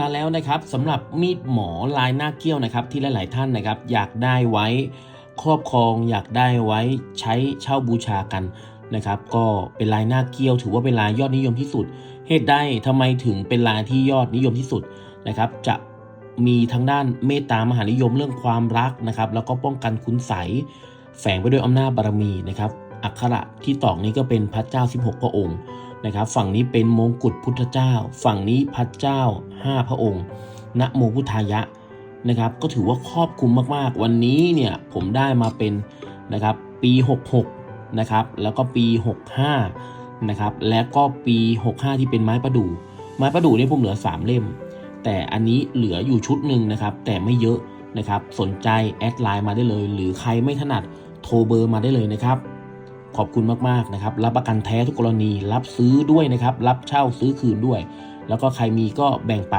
มาแล้วนะครับสำหรับมีดหมอลายหน้าเกี้ยวนะครับ ที่หลาย ๆ ท่านนะครับ อยากได้ไว้ครอบครองอยากได้ไว้ใช้เช่าบูชากันนะครับ ก็เป็นลายหน้าเกี้ยว ถือว่าเป็นลายยอดนิยมที่สุด เหตุใดทำไมถึงเป็นลายที่ยอดนิยมที่สุดนะครับ จะมีทั้งด้านเมตตามหานิยมเรื่องความรักนะครับ แล้วก็ป้องกันคุณใสแฝงไปด้วยอำนาจบารมีนะครับอักขระที่ตอกนี้ก็เป็นพระเจ้า 16 พระองค์ นะครับ ฝั่งนี้เป็นมงกุฎพุทธเจ้า ฝั่งนี้พระเจ้า 5 พระองค์นะโมพุทธายะนะครับ ก็ถือว่าครอบคลุมมากๆ วันนี้เนี่ยผมได้มาเป็นนะครับปี 66 นะครับ แล้วก็ปี 65 นะครับ และก็ปี 65 ที่เป็นไม้ประดู่ ไม้ประดู่นี่ผมเหลือ 3 เล่ม แต่อันนี้เหลืออยู่ชุดหนึ่งนะครับ แต่ไม่เยอะนะครับ สนใจแอดไลน์มาได้เลย หรือใครไม่ถนัดโทรเบอร์มาได้เลยนะครับ ขอบคุณมากๆนะครับ รับประกันแท้ทุกกรณี รับซื้อด้วยนะครับ รับเช่าซื้อคืนด้วย แล้วก็ใครมีก็แบ่งปัน